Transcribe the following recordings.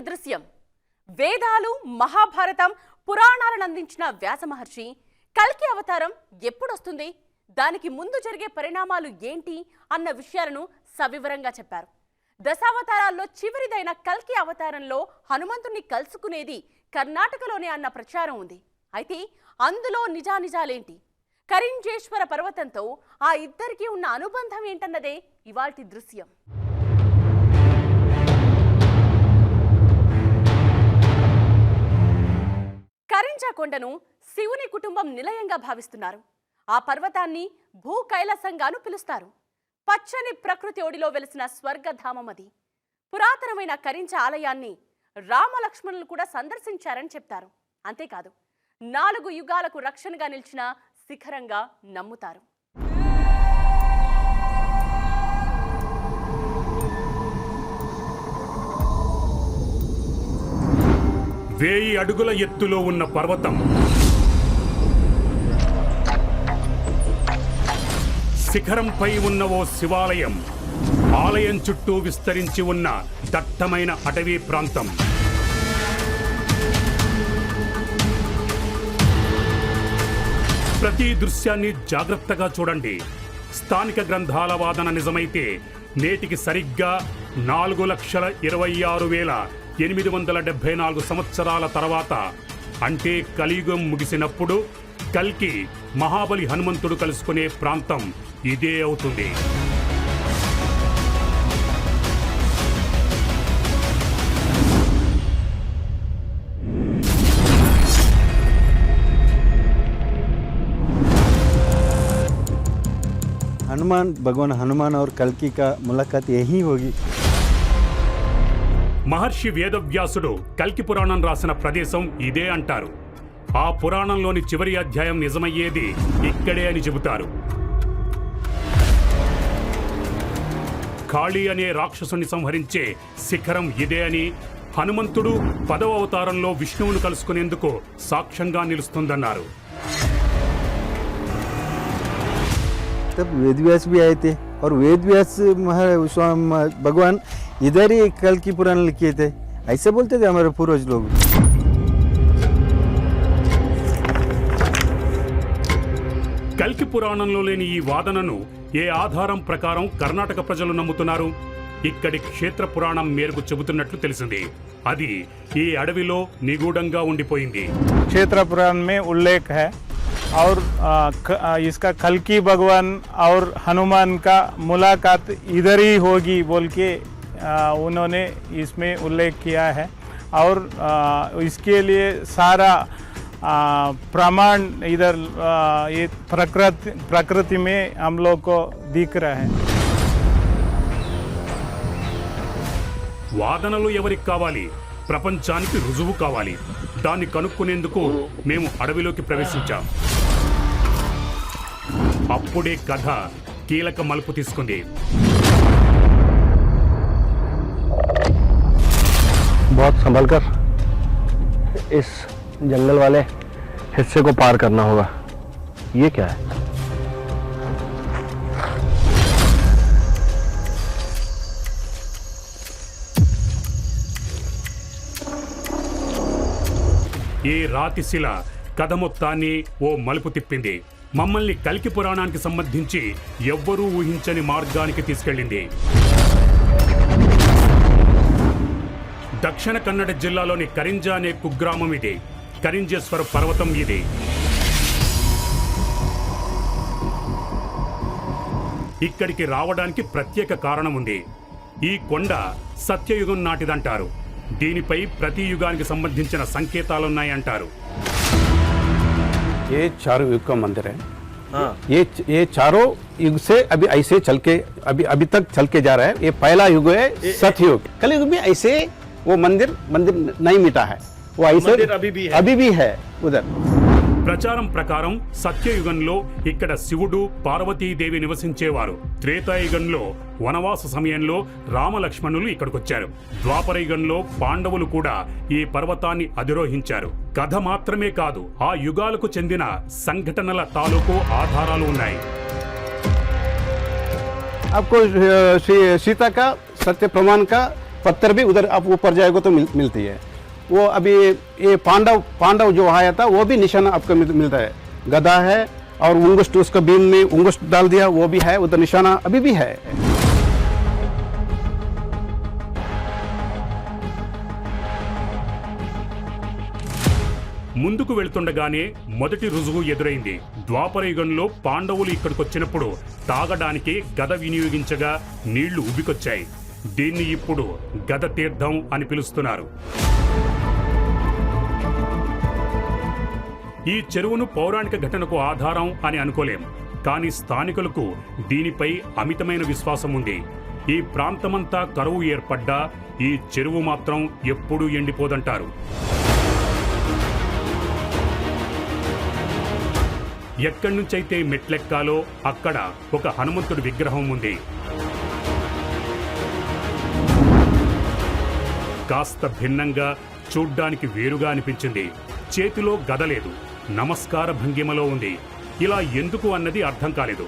నమస్తే దృశ్యం. వేదాలు మహాభారతం పురాణాలను అందించిన వ్యాస మహర్షి కల్కి అవతారం ఎప్పుడొస్తుంది? దానికి ముందు జరిగే పరిణామాలు ఏంటి? అన్న విషయాలను సవివరంగా చెప్పారు. దశావతారాల్లో చివరిదైన కల్కి అవతారంలో హనుమంతుణ్ణి కలుసుకునేది కర్ణాటకలోనే అన్న ప్రచారం ఉంది. అయితే అందులో నిజానిజాలేంటి? కరింజేశ్వర పర్వతంతో ఆ ఇద్దరికీ ఉన్న అనుబంధం ఏంటన్నదే ఇవాల్టి దృశ్యం. కరించా కొండను శివుని కుటుంబం నిలయంగా భావిస్తున్నారు. ఆ పర్వతాన్ని భూ కైలాసంగాను పిలుస్తారు. పచ్చని ప్రకృతి ఒడిలో వెలిసిన స్వర్గధామం అది. పురాతనమైన కరింజ ఆలయాన్ని రామలక్ష్మణులు కూడా సందర్శించారని చెప్తారు. అంతేకాదు నాలుగు యుగాలకు రక్షణగా నిలిచిన శిఖరంగా నమ్ముతారు. వేయి అడుగుల ఎత్తులో ఉన్న పర్వతం. శిఖరంపై ఉన్న ఓ శివాలయం ఆలయం చుట్టూ విస్తరించి ఉన్న దట్టమైన అటవీ ప్రాంతం. ప్రతి దృశ్యాన్ని జాగ్రత్తగా చూడండి. స్థానిక గ్రంథాల వాదన నిజమైతే నేటికి సరిగ్గా నాలుగు లక్షల ఇరవై ఆరు వేల ఎనిమిది వందల డెబ్బై నాలుగు సంవత్సరాల తర్వాత అంటే కలియుగం ముగిసినప్పుడు కల్కి మహాబలి హనుమంతుడు కలుసుకునే ప్రాంతం ఇదే అవుతుంది हनुमान भगवान हनुमान और कल्कि का मुलाकात यहीं होगी మహర్షి వేదవ్యాసుడు కల్కి పురాణం రాసిన ప్రదేశం ఇదే అంటారు. ఆ పురాణంలోని చివరి అధ్యాయం నిజమయ్యేది ఇక్కడే అని చెబుతారు. ఖాళీ అనే రాక్షసుని సంహరించే శిఖరం ఇదే అని హనుమంతుడు పదవ అవతారంలో విష్ణువును కలుసుకునేందుకు సాక్ష్యంగా నిలుస్తుందన్నారు. तब वेद व्यास भी आए थे और वेद व्यास महा- स्वाम- भगवान इधर ही कल की पुराण लिखे थे ऐसे बोलते थे हमारे पूर्वज लोग కల్కి పురాణంలో లేని ఈ వాదనను ఏ ఆధారం ప్రకారం కర్ణాటక ప్రజలు నమ్ముతున్నారు ఇక్కడి క్షేత్ర పురాణం మేరకు చెబుతున్నట్లు తెలిసింది అది ఈ అడవిలో నిగూఢంగా ఉండిపోయింది क्षेत्र पुराण में उल्लेख है और आ, क, आ, इसका कल्की भगवान और हनुमान का मुलाकात इधर ही होगी बोल के आ, उन्होंने इसमें उल्लेख किया है और आ, इसके लिए सारा आ, प्रमाण इधर आ, ये प्रकृति प्रकृति में हम लोग को दिख रहा है వాదనలు ఎవరికి కావాలి ప్రపంచానికి రుజువు కావాలి దాన్ని కనుక్కునేందుకు మేము అడవిలోకి ప్రవేశించాం అప్పుడే కథ కీలక మలుపు తీసుకుంది बहुत संभल कर इस जंगल वाले हिस्से को पार करना होगा ये क्या है ఈ రాతిశిల కథ మొత్తాన్ని ఓ మలుపు తిప్పింది. మమ్మల్ని కల్కి పురాణానికి సంబంధించి ఎవ్వరూ ఊహించని మార్గానికి తీసుకెళ్ళింది. దక్షిణ కన్నడ జిల్లాలోని కరింజ అనే కుగ్రామం ఇది. కరింజేశ్వర పర్వతం ఇది. ఇక్కడికి రావడానికి ప్రత్యేక కారణం ఉంది. ఈ కొండ సత్యయుగం నాటిదంటారు. దీనిపై ప్రతి యుగానికి సంబంధించిన సంకేతాలున్నాయంటారు. ये चारों युग का मंदिर है। ये ये चारों युग से अभी ऐसे चल के अभी अभी तक चल के जा रहा है। ये पहला युग है सतयुग कलयुग में ऐसे वो मंदिर मंदिर नहीं मिटा है। वो ऐसे अभी भी है। अभी भी है उधर। ప్రచారం ప్రకారం సత్యయుగంలో ఇక్కడ శివుడు పార్వతీదేవి నివసించేవారు త్రేతాయుగంలో వనవాస సమయంలో రామలక్ష్మణులు ఇక్కడికొచ్చారు ద్వాపరయుగంలో పాండవులు కూడా ఈ పర్వతాన్ని అధిరోహించారు కథ మాత్రమే కాదు ఆ యుగాలకు చెందిన సంఘటనల తాలూకు ఆధారాలు ఉన్నాయి आपको अ, सी- सीता का सत्य प्रमाण का पत्थर भी उधर आप ऊपर जाएगा तो मिल, मिलती है वो अभी ये पांडव पांडव जो आया था वो भी निशान आपको मिल, मिलता है गदा है और उंगुष्ट उसका बीन में उंगुष्ट डाल दिया वो भी है उधर निशाना अभी भी है ముందుకు వెళ్తుండగానే మొదటి రుజువు ఎదురైంది ద్వాపర యుగంలో పాండవులు ఇక్కడికొచ్చినప్పుడు తాగడానికి గద వినియోగించగా నీళ్లు ఉబికొచ్చాయి దీన్ని ఇప్పుడు గద తీర్థం అని పిలుస్తున్నారు ఈ చెరువును పౌరాణిక ఘటనకు ఆధారం అని అనుకోలేం కానీ స్థానికులకు దీనిపై అమితమైన విశ్వాసం ఉంది. ఈ ప్రాంతమంతా కరువు ఏర్పడ్డా ఈ చెరువు మాత్రం ఎప్పుడూ ఎండిపోదంటారు. ఎక్కడి నుంచైతే మెట్లెక్కాలో అక్కడ ఒక హనుమంతుడి విగ్రహం ఉంది. కాస్త భిన్నంగా చూడ్డానికి వేరుగా అనిపించింది. చేతిలో గద లేదు. నమస్కార భంగిమలో ఉంది ఇలా ఎందుకు అన్నది అర్థం కాలేదు.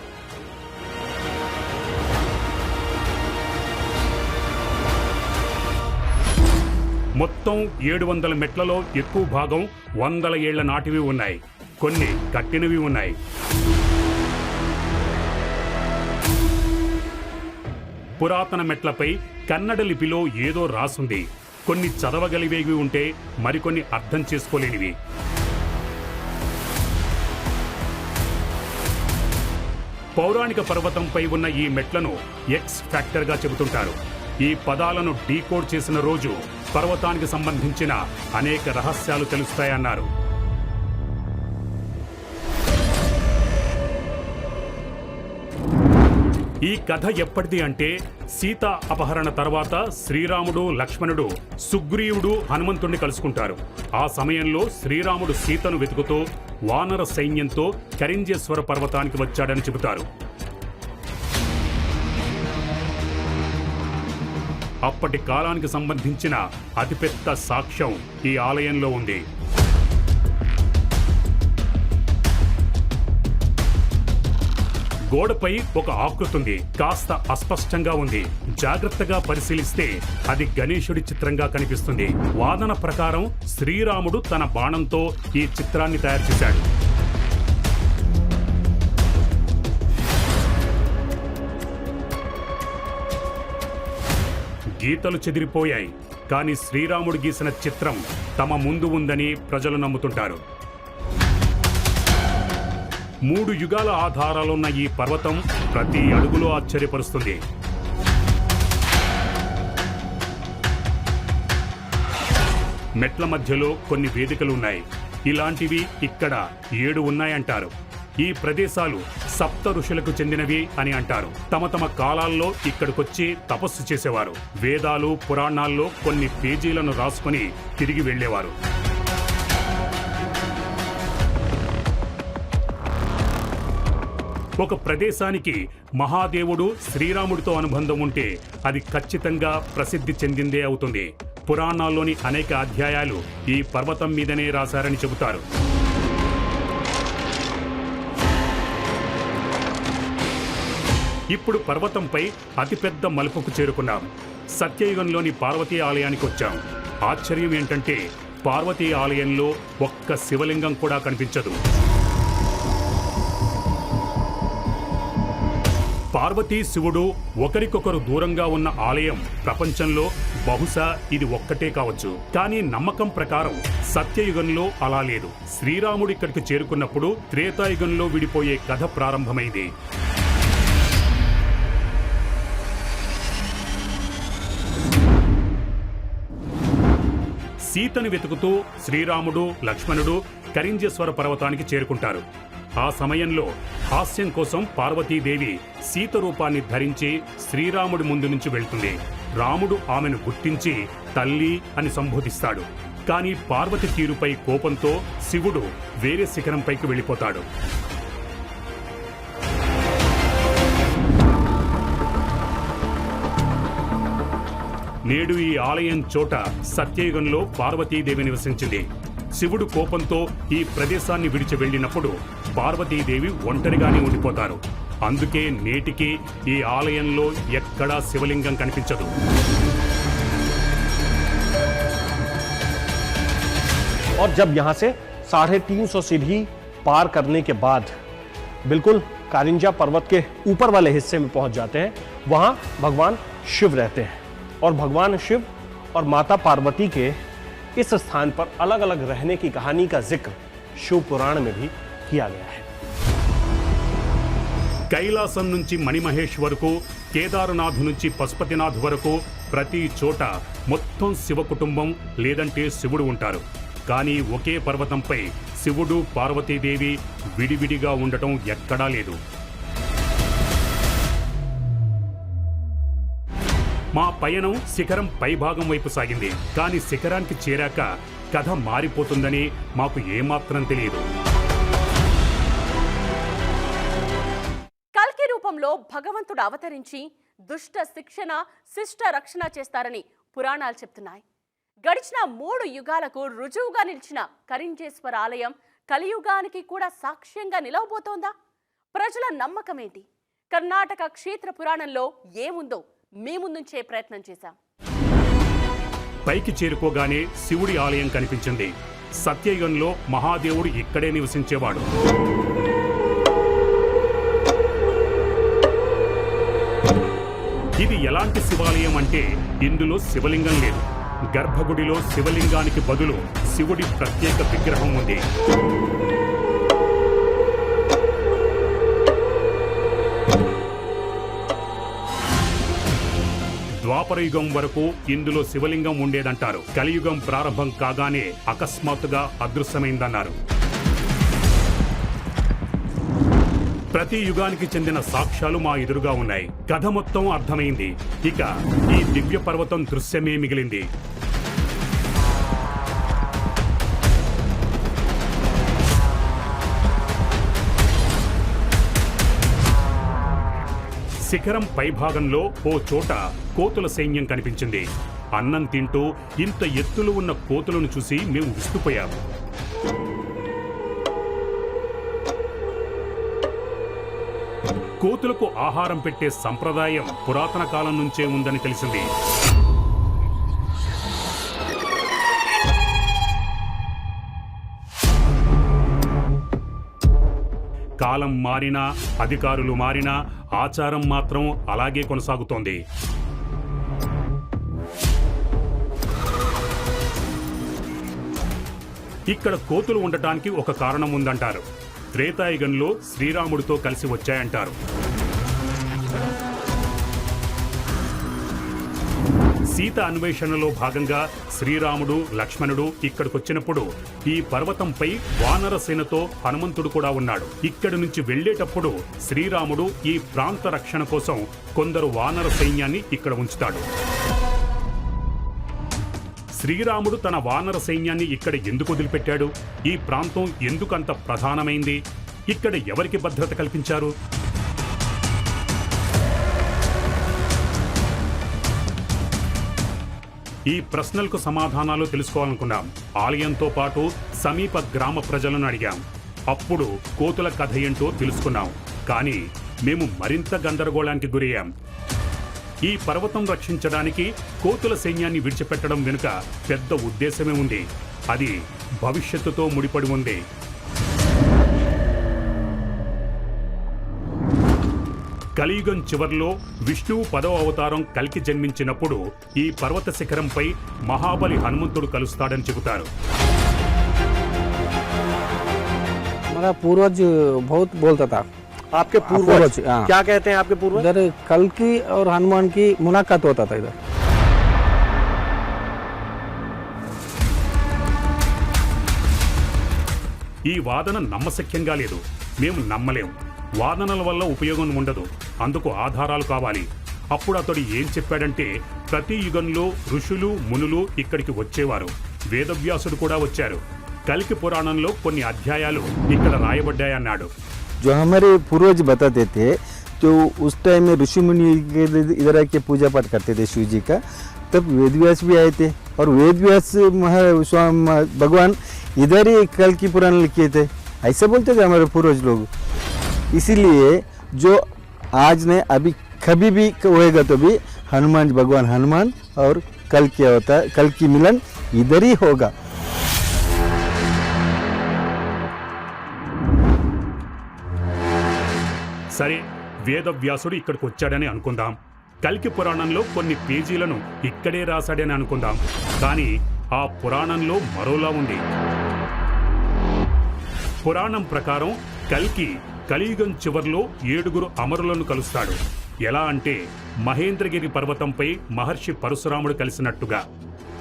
మొత్తం ఏడు వందల మెట్లలో ఎక్కువ భాగం వందల ఏళ్ళ నాటివి ఉన్నాయి. కొన్ని కట్టినవి ఉన్నాయి. పురాతన మెట్లపై కన్నడ లిపిలో ఏదో రాసుంది. కొన్ని చదవగలిగేవి ఉంటే మరికొన్ని అర్థం చేసుకోలేనివి. పౌరాణిక పర్వతంపై ఉన్న ఈ మెట్లను ఎక్స్ ఫ్యాక్టర్గా చెబుతుంటారు. ఈ పదాలను డీకోడ్ చేసిన రోజు పర్వతానికి సంబంధించిన అనేక రహస్యాలు తెలుస్తాయన్నారు. ఈ కథ ఎప్పటిది అంటే సీత అపహరణ తర్వాత శ్రీరాముడు లక్ష్మణుడు సుగ్రీవుడు హనుమంతుణ్ణి కలుసుకుంటారు. ఆ సమయంలో శ్రీరాముడు సీతను వెతుకుతూ వానర సైన్యంతో కరింజేశ్వర పర్వతానికి వచ్చాడని చెబుతారు. అప్పటి కాలానికి సంబంధించిన అతిపెద్ద సాక్ష్యం ఈ ఆలయంలో ఉంది. గోడపై ఒక ఆకృతి ఉంది కాస్త అస్పష్టంగా ఉంది. జాగ్రత్తగా పరిశీలిస్తే అది గణేశుడి చిత్రంగా కనిపిస్తుంది. వాదన ప్రకారం శ్రీరాముడు తన బాణంతో ఈ చిత్రాన్ని తయారు చేశాడు. గీతలు చెదిరిపోయాయి. కానీ శ్రీరాముడు గీసిన చిత్రం తమ ముందు ఉందని ప్రజలు నమ్ముతుంటారు. మూడు యుగాల ఆధారాలున్న ఈ పర్వతం ప్రతి అడుగులో ఆశ్చర్యపరుస్తుంది. మెట్ల మధ్యలో కొన్ని వేదికలు ఉన్నాయి ఇలాంటివి ఇక్కడ ఏడు ఉన్నాయంటారు. ఈ ప్రదేశాలు సప్త ఋషులకు చెందినవి అని అంటారు. తమ తమ కాలాల్లో ఇక్కడికొచ్చి తపస్సు చేసేవారు. వేదాలు పురాణాల్లో కొన్ని పేజీలను రాసుకొని తిరిగి వెళ్ళేవారు. ఒక ప్రదేశానికి మహాదేవుడు శ్రీరాముడితో అనుబంధం ఉంటే అది ఖచ్చితంగా ప్రసిద్ధి చెందిందే అవుతుంది. పురాణాల్లోని అనేక అధ్యాయాలు ఈ పర్వతం మీదనే రాశారని చెబుతారు. ఇప్పుడు పర్వతంపై అతిపెద్ద మలుపుకు చేరుకున్నాం. సత్యయుగంలోని పార్వతీ ఆలయానికి వచ్చాం. ఆశ్చర్యం ఏంటంటే పార్వతీ ఆలయంలో ఒక్క శివలింగం కూడా కనిపించదు. పార్వతీ శివుడు ఒకరికొకరు దూరంగా ఉన్న ఆలయం ప్రపంచంలో బహుశా ఇది ఒక్కటే కావచ్చు. కానీ నమ్మకం ప్రకారం సత్యయుగంలో అలా లేదు. శ్రీరాముడు ఇక్కడికి చేరుకున్నప్పుడు త్రేతాయుగంలో విడిపోయే కథ ప్రారంభమైంది. సీతను వెతుకుతూ శ్రీరాముడు లక్ష్మణుడు కరింజేశ్వర పర్వతానికి చేరుకుంటారు. ఆ సమయంలో హాస్యం కోసం పార్వతీదేవి సీత రూపాన్ని ధరించి శ్రీరాముడి ముందు నుంచి వెళ్తుంది. రాముడు ఆమెను గుర్తించి తల్లి అని సంబోధిస్తాడు. కానీ పార్వతి తీరుపై కోపంతో శివుడు వేరే శిఖరంపైకి వెళ్ళిపోతాడు. నేడు ఈ ఆలయం చోట సత్యయుగంలో పార్వతీదేవి నివసించింది. శివుడు కోపంతో ఈ ప్రదేశాన్ని విడిచి వెళ్ళినప్పుడు పార్వతీదేవి ఒంటరిగానే ఉండిపోతారు. అందుకే నేటికి ఈ ఆలయంలో ఎక్కడా శివలింగం కనిపించదు. और जब यहाँ से साढ़े तीन सौ सीढ़ी पार करने के बाद बिल्कुल कारिंजा पर्वत के ऊपर वाले हिस्से में पहुँच जाते हैं, वहाँ भगवान शिव रहते हैं। और भगवान शिव और माता पार्वती के इस स्थान पर अलग अलग रहने की कहानी का जिक्र शिव पुराण में भी किया गया है కైలాసం నుంచి మణిమహేష్ వరకు కేదార్నాథ్ నుంచి పశుపతినాథ్ వరకు ప్రతి చోట మొత్తం శివ కుటుంబం లేదంటే శివుడు ఉంటారు కానీ ఒకే పర్వతంపై శివుడు పార్వతీదేవి విడివిడిగా ఉండటం ఎక్కడా లేదు మా పయనం శిఖరం పైభాగం వైపు సాగింది. కానీ శిఖరానికి చేరాక కథ మారిపోతుందని మాకు ఏమాత్రం తెలియదు. కల్కి రూపంలో భగవంతుడు అవతరించి దుష్ట శిక్షణ శిష్ట రక్షణ చేస్తారని పురాణాలు చెప్తున్నాయి. గడిచిన మూడు యుగాలకు రుజువుగా నిలిచిన కరింజేశ్వర ఆలయం కలియుగానికి కూడా సాక్ష్యంగా నిలవబోతోందా? ప్రజల నమ్మకం ఏంటి కర్ణాటక క్షేత్ర పురాణంలో ఏముందో మీ ముందుంచే ప్రయత్నం చేశాం. పైకి చేరుకోగానే శివుడి ఆలయం కనిపించింది. సత్యయుగంలో మహాదేవుడు ఇక్కడే నివసించేవాడు. ఇది ఎలాంటి శివాలయం అంటే ఇందులో శివలింగం లేదు. గర్భగుడిలో శివలింగానికి బదులు శివుడి ప్రత్యేక విగ్రహం ఉంది. ద్వాపరయుగం వరకు ఇందులో శివలింగం ఉండేదంటారు. కలియుగం ప్రారంభం కాగానే అకస్మాత్తుగా అదృశ్యమైందన్నారు. ప్రతి యుగానికి చెందిన సాక్ష్యాలు మా ఎదురుగా ఉన్నాయి. కథ మొత్తం అర్థమైంది. ఇక ఈ దివ్య పర్వతం దృశ్యమే మిగిలింది. శిఖరం పైభాగంలో ఓ చోట కోతుల సైన్యం కనిపించింది. అన్నం తింటూ ఇంత ఎత్తులు ఉన్న కోతులను చూసి మేము విస్తుపోయాము కోతులకు ఆహారం పెట్టే సంప్రదాయం పురాతన కాలం నుంచే ఉందని తెలిసింది. కాలం మారినా అధికారులు మారినా ఆచారం మాత్రం అలాగే కొనసాగుతోంది. ఇక్కడ కోతులు ఉండటానికి ఒక కారణం ఉందంటారు. త్రేతాయుగంలో శ్రీరాముడితో కలిసి వచ్చాయంటారు. సీత అన్వేషణలో భాగంగా శ్రీరాముడు లక్ష్మణుడు ఇక్కడికొచ్చినప్పుడు ఈ పర్వతంపై వానర సేనతో హనుమంతుడు కూడా ఉన్నాడు. ఇక్కడి నుంచి వెళ్ళేటప్పుడు శ్రీరాముడు ఈ ప్రాంత రక్షణ కోసం కొందరు వానర సైన్యాన్ని ఇక్కడ ఉంచుతాడు. శ్రీరాముడు తన వానర సైన్యాన్ని ఇక్కడ ఎందుకు వదిలిపెట్టాడు? ఈ ప్రాంతం ఎందుకంత ప్రధానమైంది? ఇక్కడ ఎవరికి భద్రత కల్పించారు? ఈ ప్రశ్నలకు సమాధానాలు తెలుసుకోవాలనుకున్నాం. ఆలయంతో పాటు సమీప గ్రామ ప్రజలను అడిగాం. అప్పుడు కోతుల కథ ఏంటో తెలుసుకున్నాం. కానీ మేము మరింత గందరగోళానికి గురయ్యాం. ఈ పర్వతం రక్షించడానికి కోతుల సైన్యాన్ని విడిచిపెట్టడం వెనుక పెద్ద ఉద్దేశమే ఉంది. అది భవిష్యత్తుతో ముడిపడి ఉంది. కలియుగం చివర్లో విష్ణువు పదవ అవతారం కలికి జన్మించినప్పుడు ఈ పర్వత శిఖరంపై మహాబలి హనుమంతుడు కలుస్తాడని చెబుతారు हमारा पूर्वज बहुत बोलता था आपके पूर्वज पूर्वज, हाँ। क्या कहते हैं आपके पूर्वज इधर कल की और हनुमान की मुलाकात होता था इधर ఈ వాదన నమ్మశక్యంగా లేదు మేము నమ్మలేం వాదనల వల్ల ఉపయోగం ఉండదు అందుకు ఆధారాలు కావాలి అప్పుడు అతడు ఏం చెప్పాడంటే ప్రతి యుగంలో ఋషులు మునులు ఇక్కడికి వచ్చేవారు వేదవ్యాసుడు కూడా వచ్చారు కలికి పురాణంలో కొన్ని అధ్యాయాలు ఇక్కడ రాయబడ్డాయన్నాడు जो हमारे पूर्वज बताते थे तो उस टाइम में ऋषि मुनि के इधर आके पूजा पाठ करते थे शिव जी का तब वेद व्यास भी आए थे और वेद व्यास महा स्वामी भगवान इधर ही कल की पुराण लिखे थे ऐसे बोलते थे हमारे पूर्वज लोग इसीलिए जो आज ने अभी कभी भी होएगा तो भी हनुमान जी भगवान हनुमान और कल क्या होता है कल की मिलन इधर ही होगा। సరే వేదవ్యాసుడు ఇక్కడికి వచ్చాడని అనుకుందాం. కల్కి పురాణంలో కొన్ని పేజీలను ఇక్కడే రాశాడని అనుకుందాం. కానీ ఆ పురాణంలో మరోలా ఉంది. పురాణం ప్రకారం కల్కి కలియుగం చివర్లో ఏడుగురు అమరులను కలుస్తాడు. ఎలా అంటే మహేంద్రగిరి పర్వతంపై మహర్షి పరశురాముడు కలిసినట్టుగా.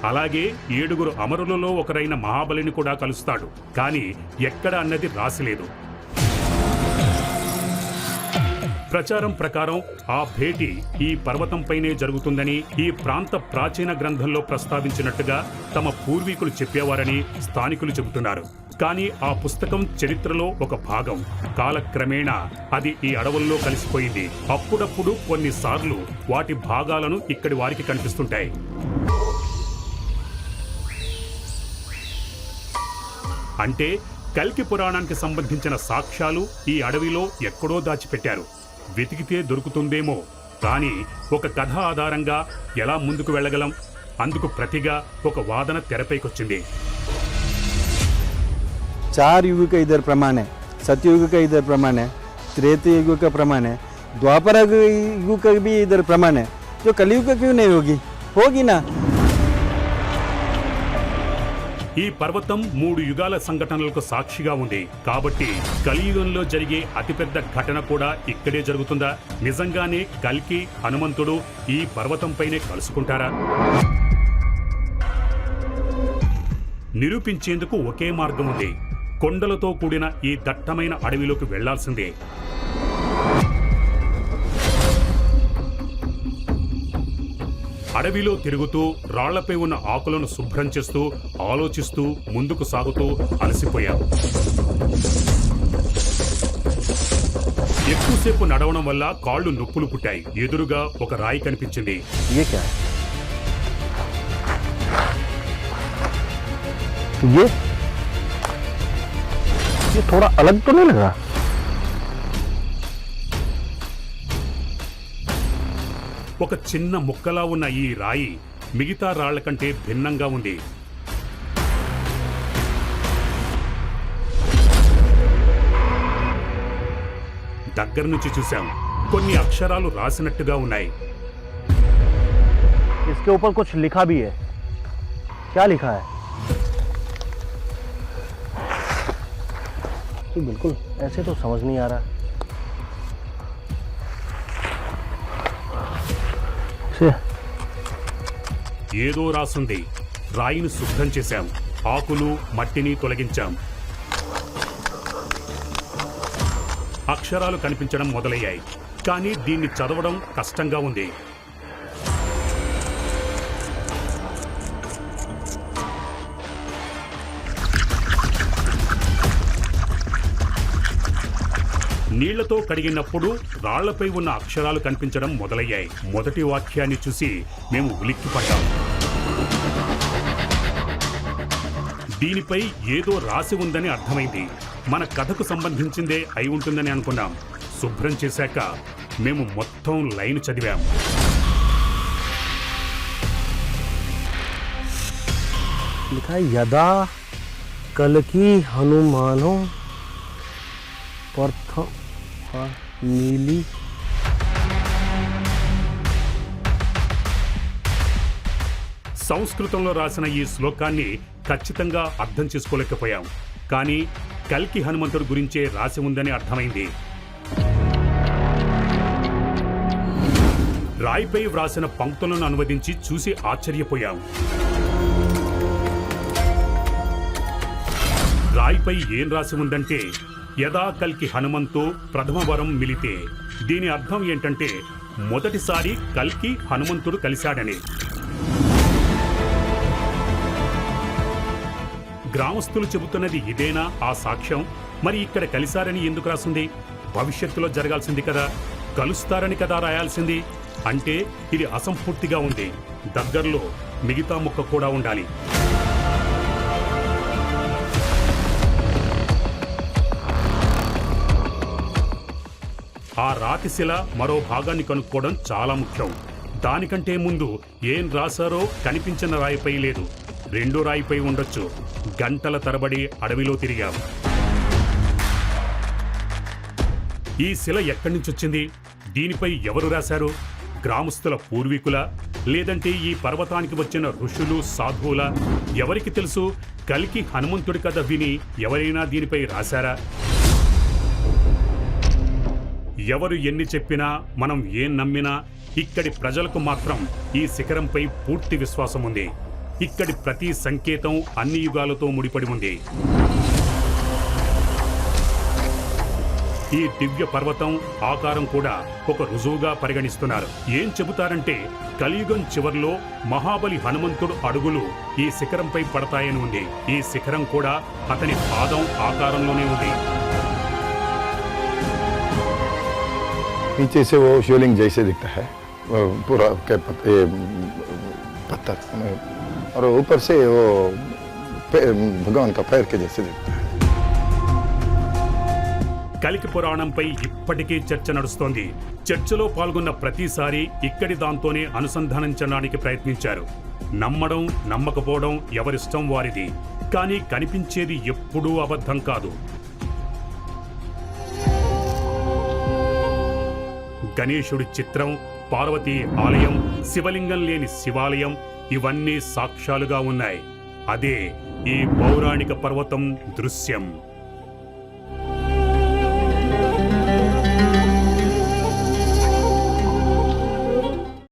అలాగే ఏడుగురు అమరులలో ఒకరైన మహాబలిని కూడా కలుస్తాడు. కానీ ఎక్కడ అన్నది రాసిలేదు. ప్రచారం ప్రకారం ఆ భేటీ ఈ పర్వతంపైనే జరుగుతుందని ఈ ప్రాంత ప్రాచీన గ్రంథంలో ప్రస్తావించినట్టుగా తమ పూర్వీకులు చెప్పేవారని స్థానికులు చెబుతున్నారు. కానీ ఆ పుస్తకం చరిత్రలో ఒక భాగం. కాలక్రమేణా అది ఈ అడవుల్లో కలిసిపోయింది. అప్పుడప్పుడు కొన్నిసార్లు వాటి భాగాలను ఇక్కడి వారికి కనిపిస్తుంటాయి. అంటే కల్కి పురాణానికి సంబంధించిన సాక్ష్యాలు ఈ అడవిలో ఎక్కడో దాచిపెట్టారు. వెతికితే దొరుకుతుందేమో కానీ ఒక కథ ఆధారంగా ఎలా ముందుకు వెళ్ళగలం? అందుకు ప్రతిగా ఒక వాదన తెరపైకొచ్చింది. चार युग का इधर प्रमाण है सतयुग का इधर प्रमाण है त्रेता युग का प्रमाण है द्वापर युग का भी इधर प्रमाण है जो कलयुग का क्यों नहीं होगी होगी ना ఈ పర్వతం మూడు యుగాల సంఘటనలకు సాక్షిగా ఉంది కాబట్టి కలియుగంలో జరిగే అతిపెద్ద ఘటన కూడా ఇక్కడే జరుగుతుందా నిజంగానే కల్కి హనుమంతుడు ఈ పర్వతంపైనే కలుసుకుంటారా నిరూపించేందుకు ఒకే మార్గం ఉంది కొండలతో కూడిన ఈ దట్టమైన అడవిలోకి వెళ్ళాల్సిందే. అడవిలో తిరుగుతూ రాళ్ళపై ఉన్న ఆకులను శుభ్రం చేస్తూ ఆలోచిస్తూ ముందుకు సాగుతూ అలసిపోయాం. ఎక్కువసేపు నడవడం వల్ల కాళ్ళు నొప్పులు పుట్టాయి. ఎదురుగా ఒక రాయి కనిపించింది. ये क्या है ये ये थोड़ा अलग तो नहीं लग रहा ఒక చిన్న ముక్కలా ఉన్న ఈ రాయి మిగతా రాళ్ల కంటే భిన్నంగా ఉంది దగ్గర నుంచి చూశాం కొన్ని అక్షరాలు రాసినట్టుగా ఉన్నాయి इसके ऊपर कुछ लिखा भी है क्या लिखा है ये बिल्कुल ऐसे तो समझ नहीं आ रहा से ఏదో రాసుంది రాయిని శుభ్రం చేశాం ఆకులు మట్టిని తొలగించాం అక్షరాలు కనిపించడం మొదలయ్యాయి కానీ దీన్ని చదవడం కష్టంగా ఉంది నీళ్లతో కడిగినప్పుడు రాళ్లపై ఉన్న అక్షరాలు కనిపించడం మొదలయ్యాయి మొదటి వాక్యాన్ని చూసి మేము ఉలిక్కిపడ్డాం దీనిపై ఏదో రాసి ఉందని అర్థమైంది మన కథకు సంబంధించిందే అయి ఉంటుందని అనుకున్నాం శుభ్రం చేశాక మేము మొత్తం లైన్ చదివాం लिखा है यदा कल की हनुमानो प्रथम నీలి సంస్కృతంలో రాసిన ఈ శ్లోకాన్ని ఖచ్చితంగా అర్థం చేసుకోలేకపోయాం. కానీ కల్కి హనుమంతుడు గురించే రాసి ఉందని అర్థమైంది. రాయిపై వ్రాసిన పంక్తులను అనువదించి చూసి ఆశ్చర్యపోయాం. రాయిపై ఏం రాసి ఉందంటే యదా కల్కి హనుమంతు ప్రథమ వరం మిలితే. దీని అర్థం ఏంటంటే మొదటిసారి కల్కి హనుమంతుడు కలిశాడని. గ్రామస్తులు చెబుతున్నది ఇదేనా ఆ సాక్ష్యం? మరి ఇక్కడ కలిశారని ఎందుకు రాసింది? భవిష్యత్తులో జరగాల్సింది కదా. కలుస్తారని కదా రాయాల్సింది. అంటే ఇది అసంపూర్తిగా ఉంది. దగ్గరలో మిగతా ముక్క కూడా ఉండాలి. ఆ రాతిశిల మరో భాగాన్ని కనుక్కోవడం చాలా ముఖ్యం. దానికంటే ముందు ఏం రాశారో కనిపించిన రాయిపై లేదు. రెండో రాయిపై ఉండొచ్చు. గంటల తరబడి అడవిలో తిరిగాం. ఈ శిల ఎక్కడి నుంచి వచ్చింది? దీనిపై ఎవరు రాశారు? గ్రామస్తుల పూర్వీకుల లేదంటే ఈ పర్వతానికి వచ్చిన ఋషులు సాధువుల? ఎవరికి తెలుసు? కలికి హనుమంతుడి కథ విని ఎవరైనా దీనిపై రాశారా? ఎవరు ఎన్ని చెప్పినా మనం ఏం నమ్మినా ఇక్కడి ప్రజలకు మాత్రం ఈ శిఖరంపై పూర్తి విశ్వాసం ఉంది. ఇక్కడి ప్రతి సంకేతం అన్ని యుగాలతో ముడిపడి ఉంది. ఈ దివ్య పర్వతం ఆకారం కూడా ఒక రుజువుగా పరిగణిస్తున్నారు. ఏం చెబుతారంటే కలియుగం చివర్లో మహాబలి హనుమంతుడు అడుగులు ఈ శిఖరంపై పడతాయని ఉంది. ఈ శిఖరం కూడా అతని పాదం ఆకారంలోనే ఉంది. नीचे से वो शिवलिंग जैसे दिखता है वो पूरा के पत, ये, पत्थर और ऊपर से वो पे- भगवान का पैर के जैसे दिखता है కలికి పురాణంపై ఇప్పటికీ చర్చ నడుస్తోంది చర్చలో పాల్గొన్న ప్రతిసారి ఇక్కడి దాంతోనే అనుసంధానించడానికి ప్రయత్నించారు నమ్మడం నమ్మకపోవడం ఎవరిష్టం వారిది కానీ కనిపించేది ఎప్పుడూ అబద్ధం కాదు గణేశుడి చిత్రం పార్వతీ ఆలయం శివలింగం లేని శివాలయం ఇవన్నీ సాక్ష్యాలుగా ఉన్నాయి. అదే ఈ పౌరాణిక పర్వతం దృశ్యం.